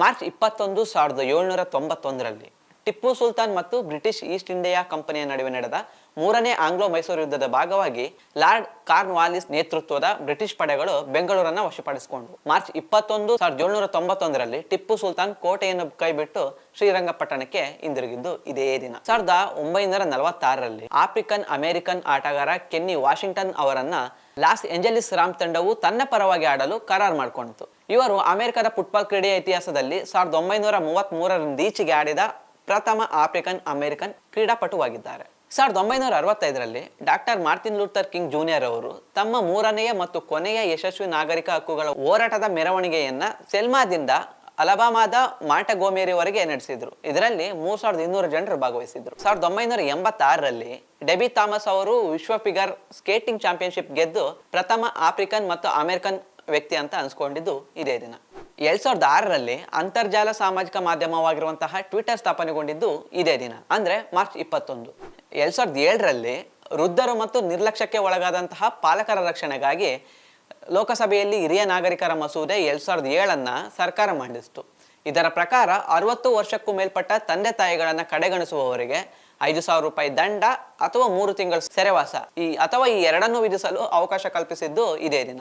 March ಇಪ್ಪತ್ತೊಂದು ಸಾವಿರದ ಏಳ್ನೂರ ತೊಂಬತ್ತೊಂದರಲ್ಲಿ ಟಿಪ್ಪು ಸುಲ್ತಾನ್ ಮತ್ತು ಬ್ರಿಟಿಷ್ ಈಸ್ಟ್ ಇಂಡಿಯಾ ಕಂಪನಿಯ ನಡುವೆ ನಡೆದ ಮೂರನೇ ಆಂಗ್ಲೋ ಮೈಸೂರು ಯುದ್ಧದ ಭಾಗವಾಗಿ ಲಾರ್ಡ್ ಕಾರ್ನ್ವಾಲಿಸ್ ನೇತೃತ್ವದ ಬ್ರಿಟಿಷ್ ಪಡೆಗಳು ಬೆಂಗಳೂರನ್ನು ವಶಪಡಿಸಿಕೊಂಡು ಮಾರ್ಚ್ ಇಪ್ಪತ್ತೊಂದು ಸಾವಿರದ ಏಳ್ನೂರ ತೊಂಬತ್ತೊಂದರಲ್ಲಿ ಟಿಪ್ಪು ಸುಲ್ತಾನ್ ಕೋಟೆಯನ್ನು ಕೈಬಿಟ್ಟು ಶ್ರೀರಂಗಪಟ್ಟಣಕ್ಕೆ ಹಿಂದಿರುಗಿದ್ದು ಇದೇ ದಿನ. ಸಾವಿರದ ಒಂಬೈನೂರ ನಲವತ್ತಾರರಲ್ಲಿ ಆಫ್ರಿಕನ್ ಅಮೆರಿಕನ್ ಆಟಗಾರ ಕೆನ್ನಿ ವಾಷಿಂಗ್ಟನ್ ಅವರನ್ನ ಲಾಸ್ ಏಂಜಲಿಸ್ ರಾಮ್ ತಂಡವು ತನ್ನ ಪರವಾಗಿ ಆಡಲು ಕರಾರ್ ಮಾಡಿಕೊಂಡಿತು ಇವರು ಅಮೆರಿಕದ ಫುಟ್ಬಾಲ್ ಕ್ರೀಡೆಯ ಇತಿಹಾಸದಲ್ಲಿ ಸಾವಿರದ ಒಂಬೈನೂರ ಮೂವತ್ತ್ ಆಡಿದ ಪ್ರಥಮ ಆಫ್ರಿಕನ್ ಅಮೆರಿಕನ್ ಕ್ರೀಡಾಪಟುವಾಗಿದ್ದಾರೆ. ಸಾವಿರದ ಒಂಬೈನೂರ ಅರವತ್ತೈದರಲ್ಲಿ doctor Martin Luther King junior ಅವರು ತಮ್ಮ ಮೂರನೆಯ ಮತ್ತು ಕೊನೆಯ ಯಶಸ್ವಿ ನಾಗರಿಕ ಹಕ್ಕುಗಳ ಹೋರಾಟದ ಮೆರವಣಿಗೆಯನ್ನ ಸೆಲ್ಮಾದಿಂದ ಅಲಬಾಮಾದ ಮಾಟಗೋಮೇರಿವರೆಗೆ ನಡೆಸಿದ್ರು. ಇದರಲ್ಲಿ ಮೂರ್ ಸಾವಿರದ ಇನ್ನೂರು ಜನರು ಭಾಗವಹಿಸಿದ್ರು. ಸಾವಿರದ ಒಂಬೈನೂರ ಎಂಬತ್ತಾರರಲ್ಲಿ ಡೆಬಿ ಥಾಮಸ್ ಅವರು ವಿಶ್ವ ಫಿಗರ್ ಸ್ಕೇಟಿಂಗ್ ಚಾಂಪಿಯನ್ಶಿಪ್ ಗೆದ್ದು ಪ್ರಥಮ ಆಫ್ರಿಕನ್ ಮತ್ತು ಅಮೆರಿಕನ್ ವ್ಯಕ್ತಿ ಅಂತ ಅನ್ಸ್ಕೊಂಡಿದ್ದು ಇದೇ ದಿನ. ಎರಡ್ ಸಾವಿರದ ಆರರಲ್ಲಿ ಅಂತರ್ಜಾಲ ಸಾಮಾಜಿಕ ಮಾಧ್ಯಮವಾಗಿರುವಂತಹ ಟ್ವಿಟರ್ ಸ್ಥಾಪನೆಗೊಂಡಿದ್ದು ಇದೇ ದಿನ, ಅಂದ್ರೆ ಮಾರ್ಚ್ ಇಪ್ಪತ್ತೊಂದು. ಎರಡ್ ಸಾವಿರದ ಏಳರಲ್ಲಿ ವೃದ್ಧರು ಮತ್ತು ನಿರ್ಲಕ್ಷ್ಯಕ್ಕೆ ಒಳಗಾದಂತಹ ಪಾಲಕರ ರಕ್ಷಣೆಗಾಗಿ ಲೋಕಸಭೆಯಲ್ಲಿ ಹಿರಿಯ ನಾಗರಿಕರ ಮಸೂದೆ ಎರಡ್ ಸಾವಿರದ ಏಳನ್ನ ಸರ್ಕಾರ ಮಂಡಿಸಿತು. ಇದರ ಪ್ರಕಾರ ಅರವತ್ತು ವರ್ಷಕ್ಕೂ ಮೇಲ್ಪಟ್ಟ ತಂದೆ ತಾಯಿಗಳನ್ನು ಕಡೆಗಣಿಸುವವರಿಗೆ ಐದು ಸಾವಿರ ರೂಪಾಯಿ ದಂಡ ಅಥವಾ ಮೂರು ತಿಂಗಳ ಸೆರೆವಾಸ ಈ ಅಥವಾ ಈ ಎರಡನ್ನೂ ವಿಧಿಸಲು ಅವಕಾಶ ಕಲ್ಪಿಸಿದ್ದು ಇದೇ ದಿನ.